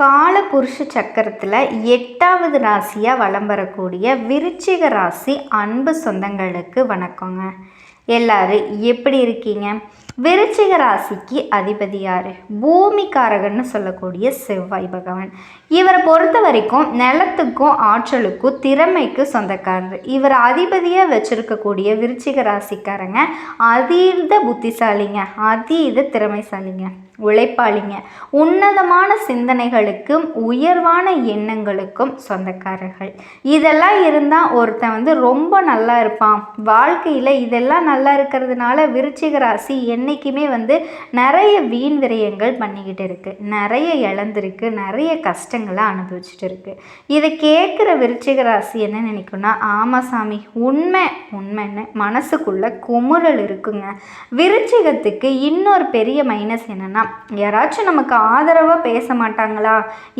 காலபுருஷ சக்கரத்தில் எட்டாவது ராசியாக வலம் வரக்கூடிய விருச்சிக ராசி அன்பு சொந்தங்களுக்கு வணக்கங்க. எல்லாரும் எப்படி இருக்கீங்க? விருச்சிக ராசிக்கு அதிபதி யார் பூமிக்காரகன்னு சொல்லக்கூடிய செவ்வாய் பகவான். இவரை பொறுத்த வரைக்கும் நிலத்துக்கும் ஆற்றலுக்கும் திறமைக்கு சொந்தக்காரர். இவர் அதிபதியாக வச்சுருக்கக்கூடிய விருச்சிக ராசிக்காரங்க அதீத புத்திசாலிங்க அதீத திறமைசாலிங்க உழைப்பாளிங்க. உன்னதமான சிந்தனைகளுக்கும் உயர்வான எண்ணங்களுக்கும் சொந்தக்காரர்கள். இதெல்லாம் இருந்தால் ஒருத்தன் வந்து ரொம்ப நல்லா இருப்பான். வாழ்க்கையில் இதெல்லாம் நல்லா நல்லா இருக்கிறதுனால விருச்சிக ராசி என்றைக்குமே வந்து நிறைய வீண் விரயங்கள் பண்ணிக்கிட்டு இருக்குது நிறைய இழந்திருக்கு. நிறைய கஷ்டங்களை அனுபவிச்சுட்டு இருக்குது இதை கேட்குற விருச்சிக ராசி என்ன நினைக்கும்னா ஆமாம் சாமி உண்மை உண்மைன்னு மனசுக்குள்ளே குமுறல் இருக்குங்க. விருச்சிகத்துக்கு இன்னொரு பெரிய மைனஸ் என்னென்னா யாராச்சும் நமக்கு ஆதரவாக பேச மாட்டாங்களா?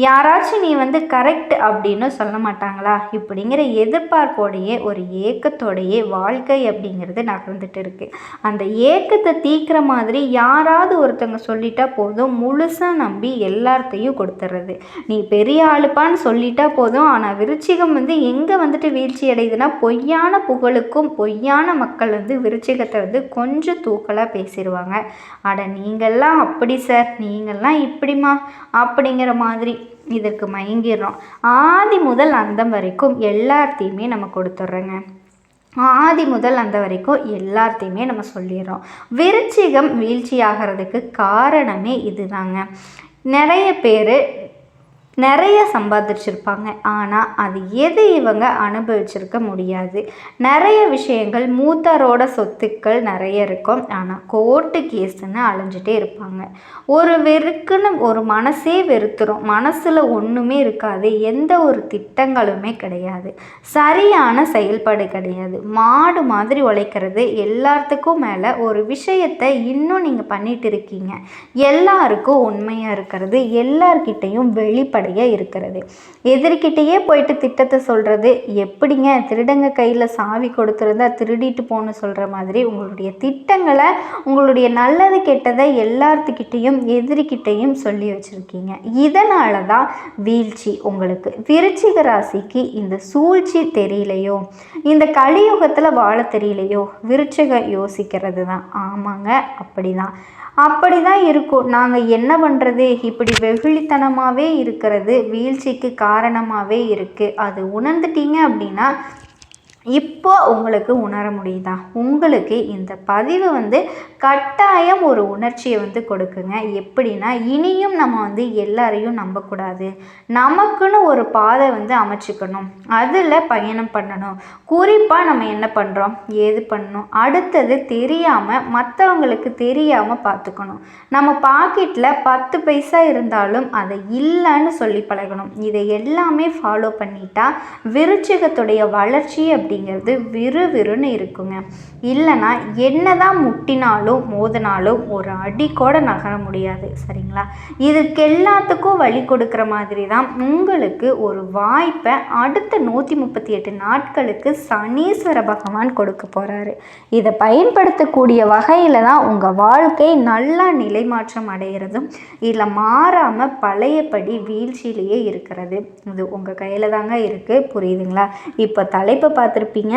யாராச்சும் நீ வந்து கரெக்ட் அப்படின்னு சொல்ல மாட்டாங்களா? இப்படிங்கிற எதிர்பார்ப்போடையே ஒரு ஏக்கத்தோடையே வாழ்க்கை அப்படிங்கிறது நகர்ந்துட்டு இருக்கு அந்த ஏக்கத்தை தீக்கிற மாதிரி யாராவது ஒருத்தவங்க சொல்லிட்டா போதும் முழுசாக நம்பி எல்லாத்தையும் கொடுத்துட்றது நீ பெரிய ஆளுப்பான்னு சொல்லிட்டா போதும் ஆனால் விருச்சிகம் வந்து எங்கே வந்துட்டு வீழ்ச்சி அடையுதுன்னா பொய்யான புகழுக்கும் பொய்யான மக்கள் வந்து விருச்சிகத்தை வந்து கொஞ்சம் தூக்கலாக பேசிடுவாங்க அட நீங்கள்லாம் அப்படி சார் நீங்கள்லாம் இப்படிமா அப்படிங்கிற மாதிரி இதற்கு மயங்கிடுறோம். ஆதி முதல் அந்தம் வரைக்கும் எல்லாத்தையுமே நம்ம கொடுத்துட்றோங்க ஆதி முதல் அந்த வரைக்கும் எல்லாத்தையுமே நம்ம சொல்லிடுறோம். விருச்சிகம் வீழ்ச்சி ஆகிறதுக்கு காரணமே இதுதாங்க. நிறைய பேர் நிறைய சம்பாதிச்சிருப்பாங்க. ஆனால் அது எது இவங்க அனுபவிச்சிருக்க முடியாது. நிறைய விஷயங்கள் மூத்தாரோட சொத்துக்கள் நிறைய இருக்கும். ஆனால் கோர்ட்டு கேஸுன்னு அலைஞ்சிட்டே இருப்பாங்க. ஒரு வெறுக்குன்னு ஒரு மனசே வெறுத்துரும். மனசில் ஒன்றுமே இருக்காது. எந்த ஒரு திட்டங்களுமே கிடையாது. சரியான செயல்பாடு கிடையாது. மாடு மாதிரி உழைக்கிறது எல்லாத்துக்கும் மேலே ஒரு விஷயத்தை இன்னும் நீங்கள் பண்ணிட்டு இருக்கீங்க. எல்லாருக்கும் உண்மையாக இருக்கிறது. எல்லார்கிட்டையும் வெளிப்பட வெளிப்படையாக இருக்கிறது. எதிர்கிட்டேயே போயிட்டு திட்டத்தை சொல்கிறது எப்படிங்க? திருடங்க கையில் சாவி கொடுத்துருந்தா திருடிட்டு போன்னு சொல்கிற மாதிரி உங்களுடைய திட்டங்களை உங்களுடைய நல்லது கெட்டதை எல்லாத்துக்கிட்டேயும் எதிரிக்கிட்டையும் சொல்லி வச்சுருக்கீங்க. இதனால தான் வீழ்ச்சி உங்களுக்கு. விருச்சிக ராசிக்கு இந்த சூழ்ச்சி தெரியலையோ? இந்த கலியுகத்தில் வாழ தெரியலையோ? விருச்சிக யோசிக்கிறது தான் ஆமாங்க அப்படி தான் அப்படி தான் இருக்கும். நாங்கள் என்ன பண்ணுறது இப்படி வெகுளித்தனமாகவே இருக்கிறது. வீழ்ச்சிக்கு காரணமாகவே இருக்குது அது உணர்ந்துட்டீங்க அப்படின்னா இப்போ உங்களுக்கு உணர முடியுதா? உங்களுக்கு இந்த பதிவு வந்து கட்டாயம் ஒரு உணர்ச்சியை வந்து கொடுக்குங்க. எப்படின்னா இனியும் நம்ம வந்து எல்லாரையும் நம்பக்கூடாது. நமக்குன்னு ஒரு பாதை வந்து அமைச்சுக்கணும். அதில் பயணம் பண்ணணும். குறிப்பாக நம்ம என்ன பண்ணுறோம் ஏது பண்ணணும்? அடுத்தது தெரியாமல் மற்றவங்களுக்கு தெரியாமல் பார்த்துக்கணும் நம்ம பாக்கெட்டில் பத்து பைசா இருந்தாலும் அதை இல்லைன்னு சொல்லி பழகணும். இதை எல்லாமே ஃபாலோ பண்ணிட்டா விருச்சிகத்துடைய வளர்ச்சி அப்படி அப்படிங்கிறது விறுவிறுன்னு இருக்குங்க. இல்லைன்னா என்னதான் முட்டினாலும் மோதினாலும் ஒரு அடி கூட நகர முடியாது சரிங்களா? இதுக்கு எல்லாத்துக்கும் வழி கொடுக்குற மாதிரி தான் உங்களுக்கு ஒரு வாய்ப்பை அடுத்த நூற்றி முப்பத்தி எட்டு நாட்களுக்கு சனீஸ்வர பகவான் கொடுக்க போகிறாரு இதை பயன்படுத்தக்கூடிய வகையில் தான் உங்கள் வாழ்க்கை நல்லா நிலைமாற்றம் அடைகிறதும் இதில் மாறாமல் பழையபடி வீழ்ச்சியிலேயே இருக்கிறது. இது உங்கள் கையில் தாங்க இருக்குது புரியுதுங்களா? இப்போ தலைப்பை பார்த்து பார்த்துருப்பீங்க.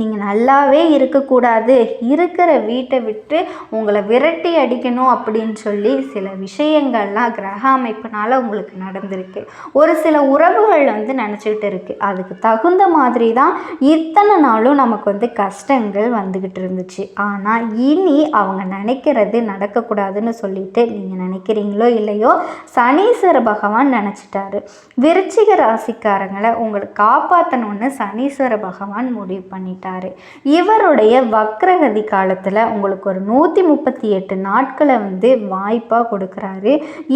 நீங்கள் நல்லாவே இருக்கக்கூடாது. இருக்கிற வீட்டை விட்டு உங்களை விரட்டி அடிக்கணும் அப்படின்னு சொல்லி சில விஷயங்கள்லாம் கிரக அமைப்பினால் உங்களுக்கு நடந்திருக்கு. ஒரு சில உறவுகள் வந்து நினச்சிக்கிட்டு இருக்குது அதுக்கு தகுந்த மாதிரி தான் இத்தனை நாளும் நமக்கு வந்து கஷ்டங்கள் வந்துக்கிட்டு இருந்துச்சு. ஆனால் இனி அவங்க நினைக்கிறது நடக்கக்கூடாதுன்னு சொல்லிட்டு நீங்கள் நினைக்கிறீங்களோ இல்லையோ சனீஸ்வர பகவான் நினச்சிட்டாரு. விருச்சிக ராசிக்காரங்களை உங்களை காப்பாற்றணும்னு சனீஸ்வர பகவான் முடிவு பண்ணிட்டாரு. இவருடைய வக்ரகதி காலத்தில் உங்களுக்கு ஒரு நூற்றி முப்பத்தி எட்டு நாட்களை வந்து வாய்ப்பாக கொடுக்குறாரு.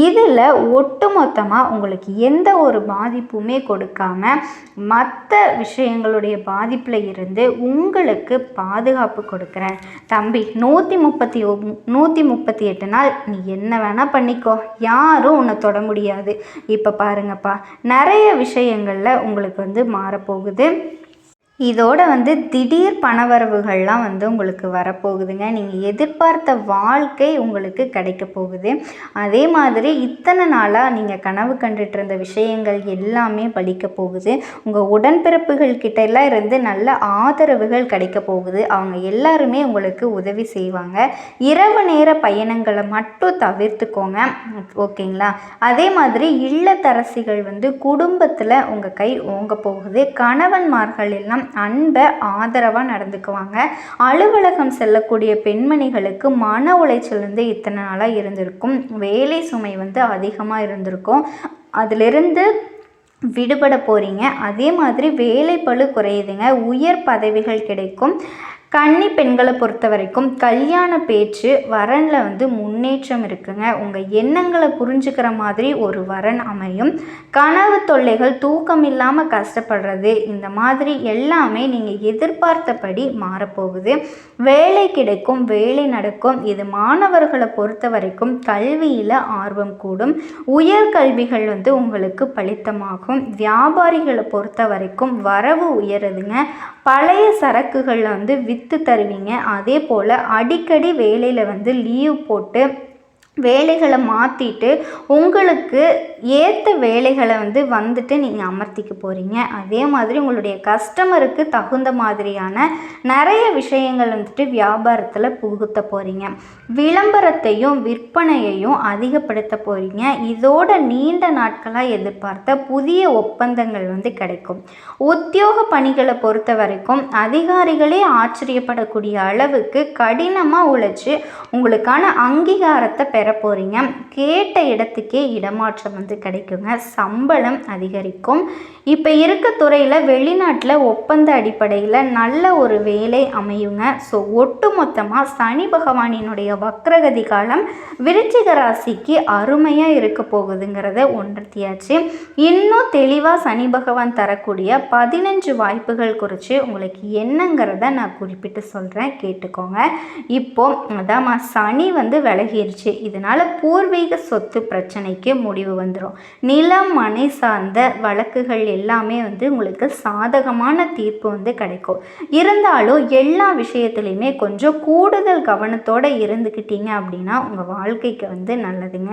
இதில் ஒட்டுமொத்தமாக உங்களுக்கு எந்த ஒரு பாதிப்புமே கொடுக்காம மற்ற விஷயங்களுடைய பாதிப்பில் இருந்து உங்களுக்கு பாதுகாப்பு கொடுக்குறேன். தம்பி நூற்றி முப்பத்தி நூற்றி முப்பத்தி எட்டு நாள் நீ என்ன வேணால் பண்ணிக்கோ. யாரும் உன்னை தொட முடியாது. இப்போ பாருங்கப்பா நிறைய விஷயங்களில் உங்களுக்கு வந்து மாறப்போகுது. இதோட வந்து திடீர் பணவரவுகள்லாம் வந்து உங்களுக்கு வரப்போகுதுங்க. நீங்கள் எதிர்பார்த்த வாழ்க்கை உங்களுக்கு கிடைக்க போகுது. அதே மாதிரி இத்தனை நாளாக நீங்கள் கனவு கண்டுட்டு இருந்த விஷயங்கள் எல்லாமே பலிக்க போகுது. உங்கள் உடன்பிறப்புகள் கிட்டெல்லாம் இருந்து நல்ல ஆதரவுகள் கிடைக்க போகுது. அவங்க எல்லாருமே உங்களுக்கு உதவி செய்வாங்க. இரவு நேர பயணங்களை மட்டும் தவிர்த்துக்கோங்க. ஓகேங்களா? அதே மாதிரி இல்லத்தரசிகள் வந்து குடும்பத்தில் உங்கள் கை ஓங்க போகுது. கணவன்மார்கள் எல்லாம் அன்பை ஆதரவாக நடந்துக்குவாங்க. அலுவலகம் செல்லக்கூடிய பெண்மணிகளுக்கு மன உளைச்சல் வந்து இத்தனை நாளாக இருந்திருக்கும். வேலை சுமை வந்து அதிகமாக இருந்திருக்கும். அதிலிருந்து விடுபட போகிறீங்க அதே மாதிரி வேலை பழு குறையுதுங்க. உயர் பதவிகள் கிடைக்கும். கன்னி பெண்களை பொறுத்த வரைக்கும் கல்யாண பேச்சு வரனில் வந்து முன்னேற்றம் இருக்குங்க. உங்கள் எண்ணங்களை புரிஞ்சுக்கிற மாதிரி ஒரு வரன் அமையும். கனவு தொல்லைகள் தூக்கம் இல்லாமல் கஷ்டப்படுறது இந்த மாதிரி எல்லாமே நீங்கள் எதிர்பார்த்தபடி மாறப்போகுது. வேலை கிடைக்கும் வேலை நடக்கும். இது மாணவர்களை பொறுத்த வரைக்கும் கல்வியில் ஆர்வம் கூடும். உயர்கல்விகள் வந்து உங்களுக்கு பலித்தமாகும். வியாபாரிகளை பொறுத்த வரைக்கும் வரவு உயருதுங்க. பழைய சரக்குகளில் வந்து விற்று தருவீங்க. அதே போல் அடிக்கடி வேலையில் வந்து லீவ் போட்டு வேலைகளை மாற்றிட்டு உங்களுக்கு ஏற்ற வேலைகளை வந்து வந்துட்டு நீங்கள் அமர்த்திக்க போகிறீங்க அதே மாதிரி உங்களுடைய கஸ்டமருக்கு தகுந்த மாதிரியான நிறைய விஷயங்கள் வந்துட்டு வியாபாரத்தில் புகுத்த போகிறீங்க விளம்பரத்தையும் விற்பனையையும் அதிகப்படுத்த போகிறீங்க இதோட நீண்ட நாட்களாக எதிர்பார்த்த புதிய ஒப்பந்தங்கள் வந்து கிடைக்கும். உத்தியோக பணிகளை பொறுத்த வரைக்கும் அதிகாரிகளே ஆச்சரியப்படக்கூடிய அளவுக்கு கடினமாக உழைச்சி உங்களுக்கான அங்கீகாரத்தை பெற பெற போகிறீங்க கேட்ட இடத்துக்கே இடமாற்றம் வந்து கிடைக்குங்க. சம்பளம் அதிகரிக்கும். இப்போ இருக்க துறையில் வெளிநாட்டில் ஒப்பந்த அடிப்படையில் நல்ல ஒரு வேலை அமையுங்க. ஸோ ஒட்டு மொத்தமாக சனி பகவானினுடைய வக்ரகதி காலம் விருச்சிக ராசிக்கு அருமையாக இருக்க போகுதுங்கிறத உணர்த்தியாச்சு இன்னும் தெளிவாக சனி பகவான் தரக்கூடிய பதினஞ்சு வாய்ப்புகள் குறித்து உங்களுக்கு என்னங்கிறத நான் குறிப்பிட்டு சொல்கிறேன் கேட்டுக்கோங்க. இப்போ அதாம்மா சனி வந்து விலகிருச்சு. இதனால் பூர்வீக சொத்து பிரச்சனைக்கு முடிவு வந்துடும் நிலம் மனை சார்ந்த வழக்குகள் எல்லாமே வந்து உங்களுக்கு சாதகமான தீர்ப்பு வந்து கிடைக்கும். இருந்தாலும் எல்லா விஷயத்துலையுமே கொஞ்சம் கூடுதல் கவனத்தோடு இருந்துக்கிட்டீங்க அப்படின்னா உங்கள் வாழ்க்கைக்கு வந்து நல்லதுங்க.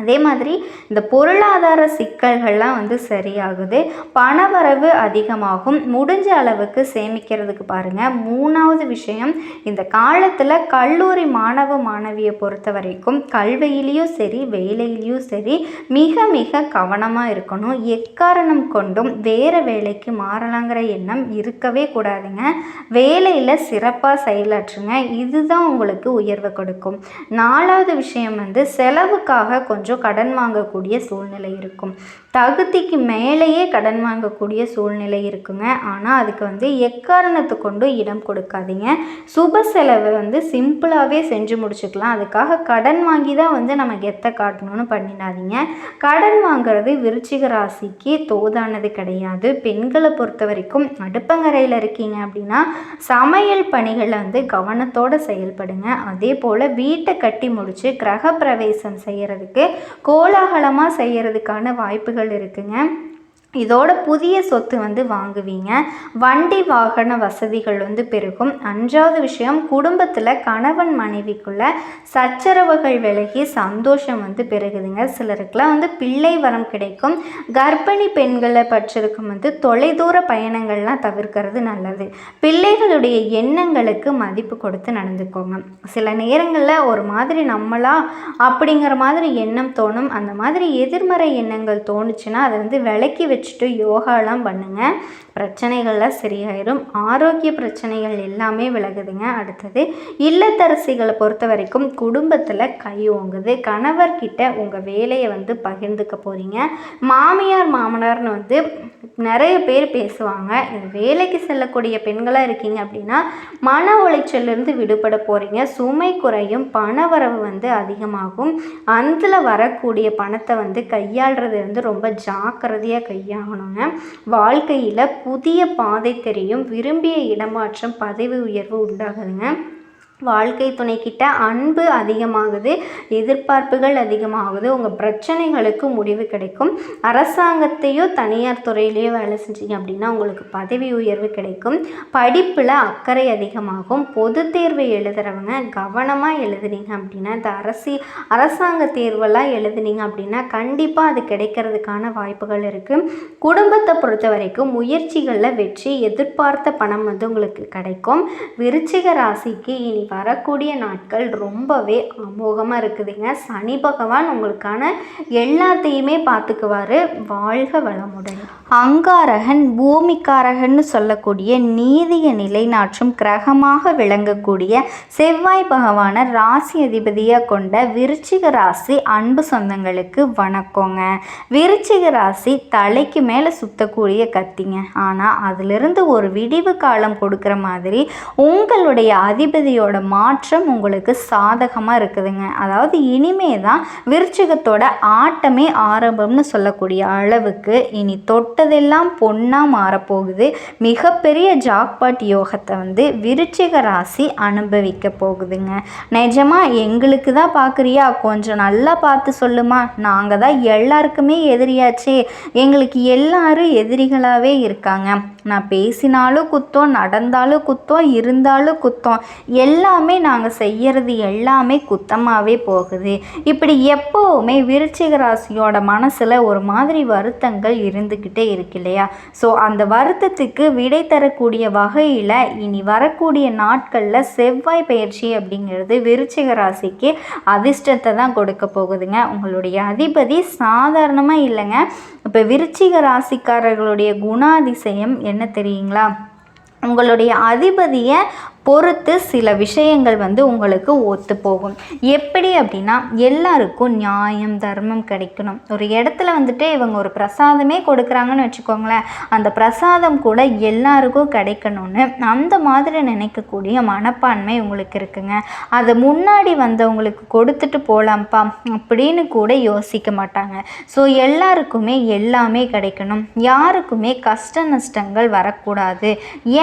அதே மாதிரி இந்த பொருளாதார சிக்கல்கள்லாம் வந்து சரியாகுது. பணவரவு அதிகமாகும். முடிஞ்ச அளவுக்கு சேமிக்கிறதுக்கு பாருங்கள் மூணாவது விஷயம் இந்த காலத்தில் கல்லூரி மாணவ மாணவியை பொறுத்த வரைக்கும் கல்வியிலையும் சரி வேலையிலையும் சரி மிக மிக கவனமாக இருக்கணும். எக்காரணம் கொண்டும் வேறு வேலைக்கு மாறலாங்கிற எண்ணம் இருக்கவே கூடாதுங்க. வேலையில் சிறப்பாக செயலாற்றுங்க. இதுதான் உங்களுக்கு உயர்வை கொடுக்கும். நாலாவது விஷயம் வந்து செலவுக்காக கொஞ்சம் கொஞ்சம் கடன் வாங்கக்கூடிய சூழ்நிலை இருக்கும். தகுதிக்கு மேலேயே கடன் வாங்கக்கூடிய சூழ்நிலை இருக்குங்க. ஆனால் அதுக்கு வந்து எக்காரணத்தை கொண்டு இடம் கொடுக்காதீங்க. சுப செலவை வந்து சிம்பிளாகவே செஞ்சு முடிச்சுக்கலாம். அதுக்காக கடன் வாங்கி தான் வந்து நம்ம கெத்த காட்டணும்னு பண்ணிடாதீங்க. கடன் வாங்குறது விருச்சிக ராசிக்கு தோதானது கிடையாது. பெண்களை பொறுத்த வரைக்கும் அடுப்பங்கரையில் இருக்கீங்க அப்படின்னா சமையல் பணிகளை வந்து கவனத்தோடு செயல்படுங்க. அதே போல் வீட்டை கட்டி முடித்து கிரக பிரவேசம் செய்கிறதுக்கு கோலாகலமாக செய்கிறதுக்கான வாய்ப்புகள் இருக்குங்க. இதோட புதிய சொத்து வந்து வாங்குவீங்க. வண்டி வாகன வசதிகள் வந்து பெருகும். அஞ்சாவது விஷயம் குடும்பத்தில் கணவன் மனைவிக்குள்ள சச்சரவுகள் விலகி சந்தோஷம் வந்து பெருகுதுங்க. சிலருக்குலாம் வந்து பிள்ளை வரம் கிடைக்கும். கர்ப்பிணி பெண்களை பற்றிருக்கும் வந்து தொலைதூர பயணங்கள்லாம் தவிர்க்கிறது நல்லது. பிள்ளைகளுடைய எண்ணங்களுக்கு மதிப்பு கொடுத்து நடந்துக்கோங்க. சில நேரங்களில் ஒரு மாதிரி நம்மளா அப்படிங்கிற மாதிரி எண்ணம் தோணும். அந்த மாதிரி எதிர்மறை எண்ணங்கள் தோணுச்சுன்னா அதை வந்து விலக்கி வச்சு வச்சுட்டு யோகாலாம் பண்ணுங்கள் பிரச்சனைகள்லாம் சரியாயிடும் ஆரோக்கிய பிரச்சனைகள் எல்லாமே விலகுதுங்க. அடுத்தது இல்லத்தரசிகளை பொறுத்த வரைக்கும் குடும்பத்தில் கை ஓங்குது. கணவர்கிட்ட உங்கள் வேலையை வந்து பகிர்ந்துக்க போகிறீங்க மாமியார் மாமனார்னு வந்து நிறைய பேர் பேசுவாங்க. வேலைக்கு செல்லக்கூடிய பெண்களாக இருக்கீங்க அப்படின்னா மன உளைச்சலிருந்து விடுபட போகிறீங்க சுமை குறையும். பண வரவு வந்து அதிகமாகும். அதில் வரக்கூடிய பணத்தை வந்து கையாளுறது வந்து ரொம்ப ஜாக்கிரதையாக ஆகணுங்க. வாழ்க்கையில் புதிய பாதை தெரியும். விரும்பிய இடமாற்றம் பதவி உயர்வு உண்டாகுதுங்க. வாழ்க்கை துணைக்கிட்ட அன்பு அதிகமாகுது எதிர்பார்ப்புகள் அதிகமாகுது உங்கள் பிரச்சனைகளுக்கு முடிவு கிடைக்கும். அரசாங்கத்தையோ தனியார் துறையிலையோ வேலை செஞ்சீங்க அப்படின்னா உங்களுக்கு பதவி உயர்வு கிடைக்கும். படிப்பில் அக்கறை அதிகமாகும். பொது தேர்வு எழுதுகிறவங்க கவனமாக எழுதுனீங்க அப்படின்னா இந்த அரசி அரசாங்க தேர்வெல்லாம் எழுதுனீங்க அப்படின்னா கண்டிப்பாக அது கிடைக்கிறதுக்கான வாய்ப்புகள் இருக்குது குடும்பத்தை பொறுத்த வரைக்கும் முயற்சிகளில் வெற்றி எதிர்பார்த்த பணம் வந்து உங்களுக்கு கிடைக்கும். விருச்சிக ராசிக்கு இனி வரக்கூடிய நாட்கள் ரொம்பவே அமோகமாக இருக்குதுங்க. சனி பகவான் உங்களுக்கான எல்லாத்தையுமே பார்த்துக்குவாரு. வாழ்க வளமுடன். அங்காரகன் பூமிக்காரகன்னு சொல்லக்கூடிய நீதியை நிலைநாற்றும் கிரகமாக விளங்கக்கூடிய செவ்வாய் பகவானை ராசி அதிபதியாக கொண்ட விருச்சிக ராசி அன்பு சொந்தங்களுக்கு வணக்கங்க. விருச்சிக ராசி தலைக்கு மேலே சுத்தக்கூடிய கத்திங்க. ஆனால் அதிலிருந்து ஒரு விடிவு காலம் கொடுக்குற மாதிரி உங்களுடைய அதிபதியோட மாற்றம் உங்களுக்கு சாதகமாக இருக்குதுங்க. அதாவது இனிமே தான் விருச்சிகத்தோட ஆட்டமே ஆரம்பம்னு சொல்லக்கூடிய அளவுக்கு இனி தொட்டதெல்லாம் பொண்ணாக மாறப்போகுது. மிகப்பெரிய ஜாக்பாட் யோகத்தை வந்து விருச்சிக ராசி அனுபவிக்க போகுதுங்க. நிஜமாக எங்களுக்கு தான் பார்க்குறியா கொஞ்சம் நல்லா பார்த்து சொல்லுமா? நாங்கள் தான் எல்லாருக்குமே எதிரியாச்சே. எங்களுக்கு எல்லாரும் எதிரிகளாகவே இருக்காங்க. நான் பேசினாலும் குத்தம் நடந்தாலும் குத்தம் இருந்தாலும் குத்தம். எல்லாமே நாங்கள் செய்கிறது எல்லாமே குத்தமாகவே போகுது. இப்படி எப்போவுமே விருச்சிக ராசியோட மனசில் ஒரு மாதிரி வருத்தங்கள் இருந்துக்கிட்டே இருக்கு இல்லையா? ஸோ அந்த வருத்தத்துக்கு விடை தரக்கூடிய வகையில் இனி வரக்கூடிய நாட்களில் செவ்வாய் பயிற்சி அப்படிங்கிறது விருச்சிக ராசிக்கு அதிர்ஷ்டத்தை தான் கொடுக்க போகுதுங்க. உங்களுடைய அதிபதி சாதாரணமாக இல்லைங்க. இப்போ விருச்சிக ராசிக்காரர்களுடைய குணாதிசயம் என்ன தெரியுங்களா? உங்களுடைய அதிபதியை பொறுத்து சில விஷயங்கள் வந்து உங்களுக்கு ஒத்து போகும். எப்படி அப்படின்னா எல்லாருக்கும் நியாயம் தர்மம் கிடைக்கணும். ஒரு இடத்துல வந்துட்டு இவங்க ஒரு பிரசாதமே கொடுக்குறாங்கன்னு வச்சுக்கோங்களேன் அந்த பிரசாதம் கூட எல்லாருக்கும் கிடைக்கணும்னு அந்த மாதிரி நினைக்கக்கூடிய மனப்பான்மை உங்களுக்கு இருக்குங்க. அதை முன்னாடி வந்தவங்களுக்கு கொடுத்துட்டு போகலாம்ப்பா அப்படின்னு கூட யோசிக்க மாட்டாங்க. ஸோ எல்லாருக்குமே எல்லாமே கிடைக்கணும். யாருக்குமே கஷ்ட நஷ்டங்கள் வரக்கூடாது.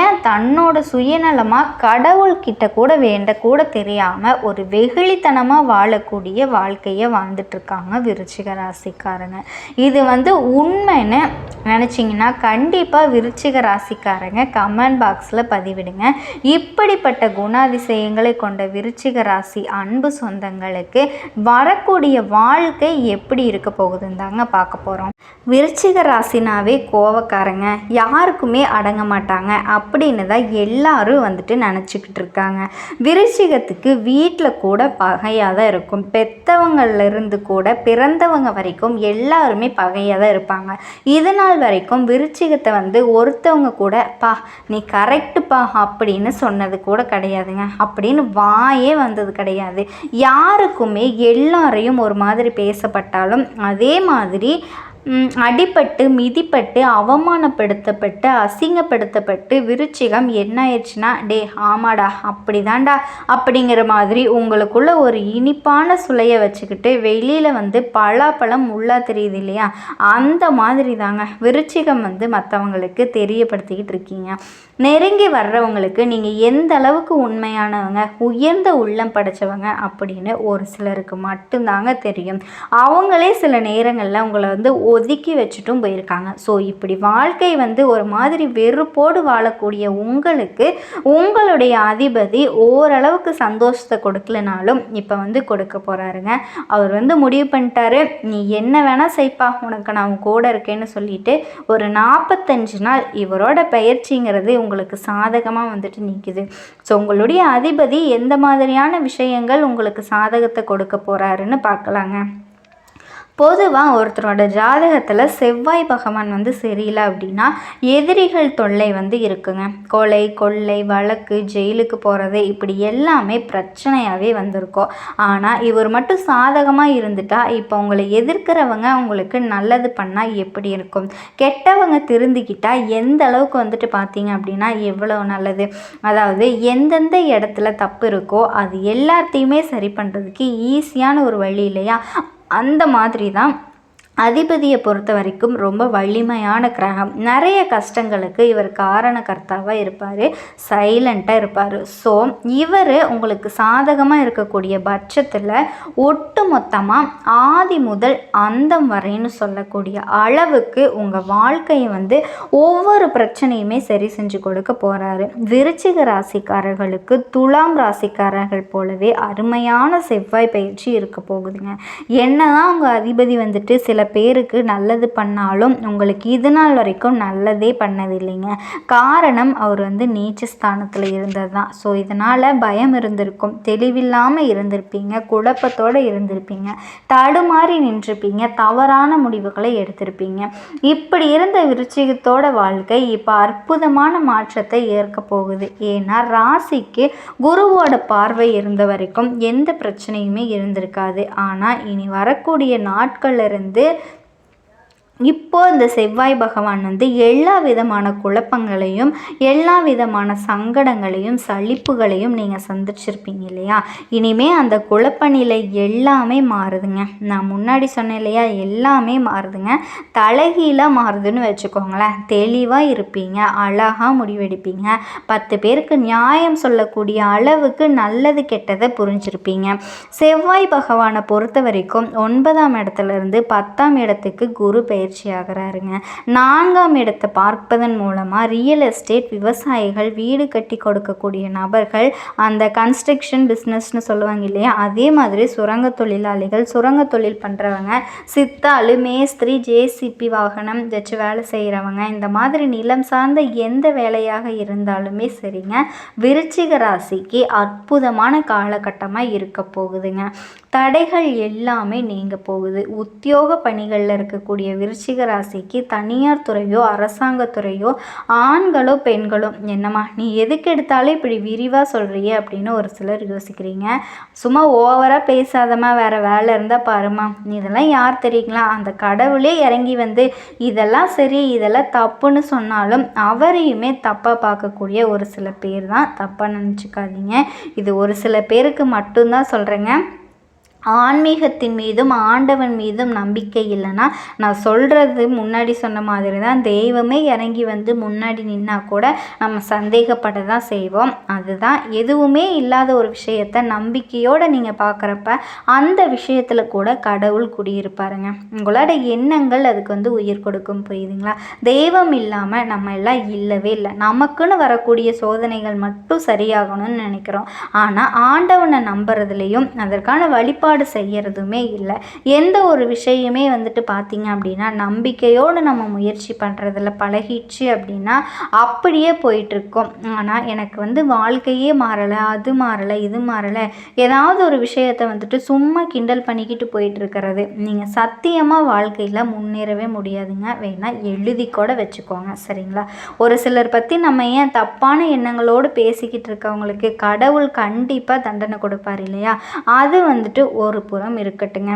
ஏன் தன்னோட சுயநலமாக கடவுள்கிட்ட கூட வேண்ட கூட தெரியாமல் ஒரு வெகுளித்தனமாக வாழக்கூடிய வாழ்க்கையை வாழ்ந்துட்டுருக்காங்க விருச்சிக ராசிக்காரங்க. இது வந்து உண்மைன்னு நினச்சிங்கன்னா கண்டிப்பாக விருச்சிக ராசிக்காரங்க கமெண்ட் பாக்ஸில் பதிவிடுங்க. இப்படிப்பட்ட குணாதிசயங்களை கொண்ட விருச்சிக ராசி அன்பு சொந்தங்களுக்கு வரக்கூடிய வாழ்க்கை எப்படி இருக்க போகுதுன்னு தாங்க பார்க்க போகிறோம் விருச்சிக ராசினாவே கோவக்காரங்க. யாருக்குமே அடங்க மாட்டாங்க. அப்படின்னு தான் எல்லாரும் வந்துட்டு நினச்சிக்கிட்டு இருக்காங்க விருச்சிகத்துக்கு வீட்டில் கூட பகையாக தான் இருக்கும். பெத்தவங்கள்லேருந்து கூட பிறந்தவங்க வரைக்கும் எல்லாருமே பகையாக தான் இருப்பாங்க. இது நாள் வரைக்கும் விருச்சிகத்தை வந்து ஒருத்தவங்க கூட பா நீ கரெக்டுப்பா அப்படின்னு சொன்னது கூட கிடையாதுங்க. அப்படின்னு வாயே வந்தது கிடையாது. யாருக்குமே எல்லாரையும் ஒரு மாதிரி பேசப்பட்டாலும் அதே மாதிரி அடிபட்டு மிதிப்பட்டு அவமானப்படுத்தப்பட்டு அசிங்கப்படுத்தப்பட்டு விருச்சிகம் என்ன ஆயிடுச்சுன்னா டே ஆமாடா அப்படி தான்டா அப்படிங்கிற மாதிரி உங்களுக்குள்ள ஒரு இனிப்பான சுளையை வச்சுக்கிட்டு வெளியில் வந்து பலாப்பழம் உள்ளா தெரியுது இல்லையா? அந்த மாதிரி தாங்க விருச்சிகம் வந்து மற்றவங்களுக்கு தெரியப்படுத்திக்கிட்டு இருக்கீங்க. நெருங்கி வர்றவங்களுக்கு நீங்கள் எந்த அளவுக்கு உண்மையானவங்க உயர்ந்த உள்ளம் படைச்சவங்க அப்படின்னு ஒரு சிலருக்கு மட்டும்தாங்க தெரியும். அவங்களே சில நேரங்களில் உங்களை வந்து ஒதுக்கி வச்சுட்டும் போயிருக்காங்க. ஸோ இப்படி வாழ்க்கை வந்து ஒரு மாதிரி வெறுப்போடு வாழக்கூடிய உங்களுக்கு உங்களுடைய அதிபதி ஓரளவுக்கு சந்தோஷத்தை கொடுக்கலனாலும் இப்போ வந்து கொடுக்க போகிறாருங்க அவர் வந்து முடிவு பண்ணிட்டாரு. நீ என்ன வேணால் செய்ப்பா. உனக்கு நான் கூட இருக்கேன்னு சொல்லிட்டு ஒரு நாற்பத்தஞ்சு நாள் இவரோட பயிற்சிங்கிறது உங்களுக்கு சாதகமாக வந்துட்டு நிற்குது ஸோ உங்களுடைய அதிபதி எந்த மாதிரியான விஷயங்கள் உங்களுக்கு சாதகத்தை கொடுக்க போகிறாருன்னு பார்க்கலாங்க. பொதுவாக ஒருத்தரோட ஜாதகத்தில் செவ்வாய் பகவான் வந்து சரியில்லை அப்படின்னா எதிரிகள் தொல்லை வந்து இருக்குங்க. கொலை கொள்ளை வழக்கு ஜெயிலுக்கு போகிறது இப்படி எல்லாமே பிரச்சனையாகவே வந்திருக்கும். ஆனால் இவர் மட்டும் சாதகமாக இருந்துட்டா இப்போ உங்களை எதிர்க்கிறவங்க உங்களுக்கு நல்லது பண்ணால் எப்படி இருக்கும்? கெட்டவங்க திருந்திக்கிட்டால் எந்த அளவுக்கு வந்துட்டு பார்த்தீங்க அப்படின்னா எவ்வளோ நல்லது? அதாவது எந்தெந்த இடத்துல தப்பு இருக்கோ அது எல்லாத்தையுமே சரி பண்ணுறதுக்கு ஈஸியான ஒரு வழி இல்லையா? அந்த மாதிரி தான் அதிபதியை பொறுத்த வரைக்கும் ரொம்ப வலிமையான கிரகம். நிறைய கஷ்டங்களுக்கு இவர் காரணக்கர்த்தாவாக இருப்பார் சைலண்ட்டாக இருப்பார். ஸோ இவர் உங்களுக்கு சாதகமாக இருக்கக்கூடிய பட்சத்தில் ஒட்டு மொத்தமாக ஆதி முதல் அந்தம் வரைன்னு சொல்லக்கூடிய அளவுக்கு உங்கள் வாழ்க்கையை வந்து ஒவ்வொரு பிரச்சனையுமே சரி செஞ்சு கொடுக்க போகிறாரு விருச்சிக ராசிக்காரர்களுக்கு துலாம் ராசிக்காரர்கள் போலவே அருமையான செவ்வாய் பயிற்சி இருக்க போகுதுங்க. என்னதான் உங்கள் அதிபதி வந்துட்டு சில பேருக்கு நல்லது பண்ணாலும் உங்களுக்கு இது நாள் வரைக்கும் நல்லதே பண்ணதில்லைங்க. காரணம் அவர் வந்து நீச்ச ஸ்தானத்தில் இருந்தது தான் ஸோ இதனால் பயம் இருந்திருக்கும். தெளிவில்லாமல் இருந்திருப்பீங்க. குழப்பத்தோடு இருந்திருப்பீங்க. தடுமாறி நின்றுருப்பீங்க. தவறான முடிவுகளை எடுத்திருப்பீங்க. இப்படி இருந்த விருச்சிகத்தோட வாழ்க்கை இப்போ அற்புதமான மாற்றத்தை ஏற்க போகுது. ஏன்னா ராசிக்கு குருவோட பார்வை இருந்த வரைக்கும் எந்த பிரச்சனையுமே இருந்திருக்காது. ஆனால் இனி வரக்கூடிய நாட்கள்ல இப்போது இப்போ இந்த செவ்வாய் பகவான் வந்து எல்லா விதமான குழப்பங்களையும் எல்லா விதமான சங்கடங்களையும் சலிப்புகளையும் நீங்கள் சந்திச்சிருப்பீங்க இல்லையா? இனிமே அந்த குழப்ப நிலை எல்லாமே மாறுதுங்க. நான் முன்னாடி சொன்னேன் இல்லையா? எல்லாமே மாறுதுங்க. தலைகீழாக மாறுதுன்னு வச்சுக்கோங்களேன். தெளிவாக இருப்பீங்க. அழகாக முடிவெடுப்பீங்க. பத்து பேருக்கு நியாயம் சொல்லக்கூடிய அளவுக்கு நல்லது கெட்டதை புரிஞ்சிருப்பீங்க. செவ்வாய் பகவானை பொறுத்த வரைக்கும் ஒன்பதாம் இடத்துல இருந்து பத்தாம் இடத்துக்கு குரு பெயர் பயிற்சி ஆகிறாருங்க நான்காம் இடத்தை பார்ப்பதன் மூலமாக ரியல் எஸ்டேட் விவசாயிகள் வீடு கட்டி கொடுக்கக்கூடிய நபர்கள் அந்த கன்ஸ்ட்ரக்ஷன் பிஸ்னஸ்னு சொல்லுவாங்க இல்லையா? அதே மாதிரி சுரங்க தொழிலாளிகள் சுரங்க தொழில் பண்ணுறவங்க சித்தாளு மேஸ்திரி ஜேசிபி வாகனம் வச்சு வேலை செய்கிறவங்க இந்த மாதிரி நிலம் சார்ந்த எந்த வேலையாக இருந்தாலுமே சரிங்க விருச்சிக ராசிக்கு அற்புதமான காலகட்டமாக இருக்க போகுதுங்க. தடைகள் எல்லாமே நீங்க போகுது. உத்தியோக பணிகளில் இருக்கக்கூடிய விருச்சிக ராசிக்கு தனியார் துறையோ அரசாங்கத்துறையோ ஆண்களோ பெண்களோ என்னம்மா நீ எதுக்கு எடுத்தாலும் இப்படி விரிவாக சொல்கிறிய அப்படின்னு ஒரு சிலர் யோசிக்கிறீங்க. சும்மா ஓவராக பேசாதம்மா வேறு வேலை இருந்தால் பாருமா இதெல்லாம் யார் தெரியுங்களா? அந்த கடவுளே இறங்கி வந்து இதெல்லாம் சரி இதெல்லாம் தப்புன்னு சொன்னாலும் அவரையுமே தப்பாக பார்க்கக்கூடிய ஒரு சில பேர் தான் தப்பாக நினச்சிக்காதீங்க. இது ஒரு சில பேருக்கு மட்டும்தான் சொல்கிறேங்க ஆன்மீகத்தின் மீதும் ஆண்டவன் மீதும் நம்பிக்கை இல்லைன்னா நான் சொல்கிறது முன்னாடி சொன்ன மாதிரி தான் தெய்வமே இறங்கி வந்து முன்னாடி நின்னா கூட நம்ம சந்தேகப்பட தான் செய்வோம். அதுதான் எதுவுமே இல்லாத ஒரு விஷயத்த நம்பிக்கையோடு நீங்கள் பார்க்குறப்ப அந்த விஷயத்தில் கூட கடவுள் குடியிருப்பாருங்க. உங்களோட எண்ணங்கள் அதுக்கு வந்து உயிர் கொடுக்கும் புரியுதுங்களா? தெய்வம் இல்லாமல் நம்ம எல்லாம் இல்லவே இல்லை. நமக்குன்னு வரக்கூடிய சோதனைகள் மட்டும் சரியாகணும்னு நினைக்கிறோம். ஆனால் ஆண்டவனை நம்புறதுலேயும் அதற்கான வழிபாடு வழிபாடு செய்கிறதுமே இல்லை. எந்த ஒரு விஷயமே வந்துட்டு பார்த்திங்க அப்படின்னா நம்பிக்கையோடு நம்ம முயற்சி பண்ணுறதில் பழகிடுச்சு அப்படின்னா அப்படியே போயிட்டுருக்கோம். ஆனால் எனக்கு வந்து வாழ்க்கையே மாறலை அது மாறலை இது மாறலை ஏதாவது ஒரு விஷயத்தை வந்துட்டு சும்மா கிண்டல் பண்ணிக்கிட்டு போயிட்டு இருக்கிறது நீங்கள் சத்தியமாக வாழ்க்கையில் முன்னேறவே முடியாதுங்க. வேணால் எழுதி கூட வச்சுக்கோங்க சரிங்களா? ஒரு சிலர் பற்றி நம்ம ஏன் தப்பான எண்ணங்களோடு பேசிக்கிட்டு இருக்கவங்களுக்கு கடவுள் கண்டிப்பாக தண்டனை கொடுப்பார் இல்லையா? அது வந்துட்டு ஒரு புறம் இருக்கட்டுங்க.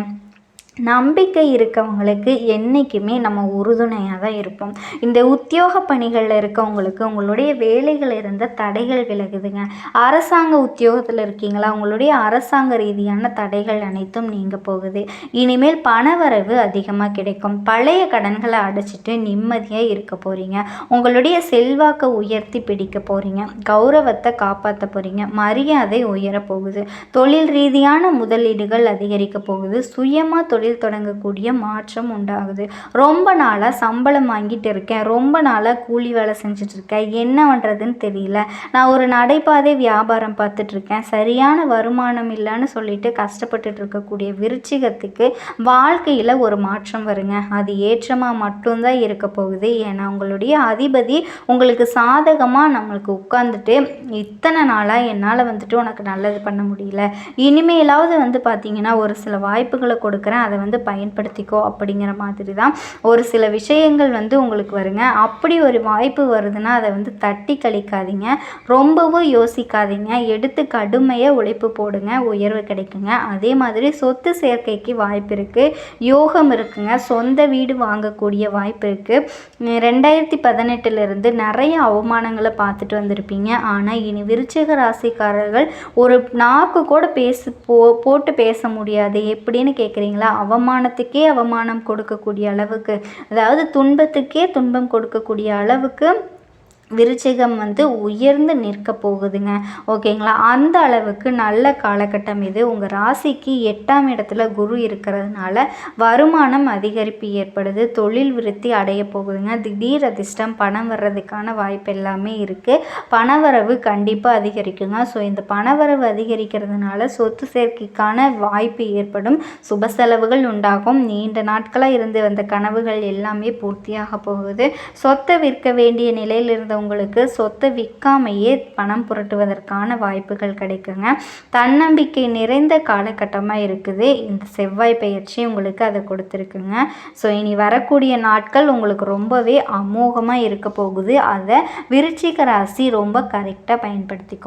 நம்பிக்கை இருக்கவங்களுக்கு என்றைக்குமே நம்ம உறுதுணையாக தான் இருப்போம். இந்த உத்தியோக பணிகளில் இருக்கவங்களுக்கு உங்களுடைய வேலைகள் இருந்த தடைகள் விலகுதுங்க. அரசாங்க உத்தியோகத்தில் இருக்கீங்களா? உங்களுடைய அரசாங்க ரீதியான தடைகள் அனைத்தும் நீங்கள் போகுது. இனிமேல் பணவரவு அதிகமாக கிடைக்கும். பழைய கடன்களை அடைச்சிட்டு நிம்மதியாக இருக்க போகிறீங்க உங்களுடைய செல்வாக்கை உயர்த்தி பிடிக்க போகிறீங்க கௌரவத்தை காப்பாற்ற போகிறீங்க மரியாதை உயரப்போகுது போகுது. தொழில் ரீதியான முதலீடுகள் அதிகரிக்க போகுது. சுயமாக தொழில் தொழில் தொடங்கக்கூடிய மாற்றம் உண்டாகுது. ரொம்ப நாளாக சம்பளம் வாங்கிட்டு இருக்கேன். ரொம்ப நாளாக கூலி வேலை செஞ்சுட்டு இருக்கேன். என்ன பண்ணுறதுன்னு தெரியல. நான் ஒரு நடைபாதை வியாபாரம் பார்த்துட்ருக்கேன் சரியான வருமானம் இல்லைன்னு சொல்லிட்டு கஷ்டப்பட்டுட்டு இருக்கக்கூடிய விருச்சிகத்துக்கு வாழ்க்கையில் ஒரு மாற்றம் வருங்க. அது ஏற்றமாக மட்டும்தான் இருக்க போகுது. ஏன்னா உங்களுடைய அதிபதி உங்களுக்கு சாதகமாக நம்மளுக்கு உட்காந்துட்டு இத்தனை நாளாக என்னால் வந்துட்டு உனக்கு நல்லது பண்ண முடியல. இனிமேலாவது வந்து பார்த்தீங்கன்னா ஒரு சில வாய்ப்புகளை கொடுக்குறேன். அதை அதை வந்து பயன்படுத்திக்கோ அப்படிங்கிற மாதிரி தான் ஒரு சில விஷயங்கள் வந்து உங்களுக்கு வருங்க. அப்படி ஒரு வாய்ப்பு வருதுன்னா அதை வந்து தட்டி கழிக்காதீங்க. ரொம்பவும் யோசிக்காதீங்க. எடுத்து கடுமையாக உழைப்பு போடுங்க. உயர்வு கிடைக்குங்க. அதே மாதிரி சொத்து சேர்க்கைக்கு வாய்ப்பு இருக்குது யோகம் இருக்குங்க. சொந்த வீடு வாங்கக்கூடிய வாய்ப்பு இருக்குது ரெண்டாயிரத்தி பதினெட்டுலேருந்து நிறைய அவமானங்களை பார்த்துட்டு வந்திருப்பீங்க. ஆனால் இனி விருச்சிக ராசிக்காரர்கள் ஒரு நாக்கு கூட பேசு போ போட்டு பேச முடியாது. எப்படின்னு கேட்குறீங்களா அவமானத்துக்கே அவமானம் கொடுக்கக்கூடிய அளவுக்கு அதாவது துன்பத்துக்கே துன்பம் கொடுக்கக்கூடிய அளவுக்கு விருச்சிகம் வந்து உயர்ந்து நிற்க போகுதுங்க. ஓகேங்களா? அந்த அளவுக்கு நல்ல காலகட்டம் இது. உங்கள் ராசிக்கு எட்டாம் இடத்துல குரு இருக்கிறதுனால வருமானம் அதிகரிப்பு ஏற்படுது. தொழில் விருத்தி அடைய போகுதுங்க. திடீர் அதிர்ஷ்டம் பணம் வர்றதுக்கான வாய்ப்பு எல்லாமே இருக்குது பணவரவு கண்டிப்பாக அதிகரிக்குங்க. ஸோ இந்த பணவரவு அதிகரிக்கிறதுனால சொத்து சேர்க்கைக்கான வாய்ப்பு ஏற்படும். சுப செலவுகள் உண்டாகும். நீண்ட நாட்களாக இருந்து வந்த கனவுகள் எல்லாமே பூர்த்தியாக போகுது. சொத்தை விற்க வேண்டிய நிலையில் இருந்த உங்களுக்கு சொத்தை விற்காமையே பணம் புரட்டுவதற்கான வாய்ப்புகள் கிடைக்குங்க. தன்னம்பிக்கை நிறைந்த காலகட்டமாக இருக்குது. இந்த செவ்வாய் பயிற்சி உங்களுக்கு அதை கொடுத்துருக்குங்க. ஸோ இனி வரக்கூடிய நாட்கள் உங்களுக்கு ரொம்பவே அமோகமாக இருக்க போகுது. அதை விருச்சிக ராசி ரொம்ப கரெக்டாக பயன்படுத்திக்கும்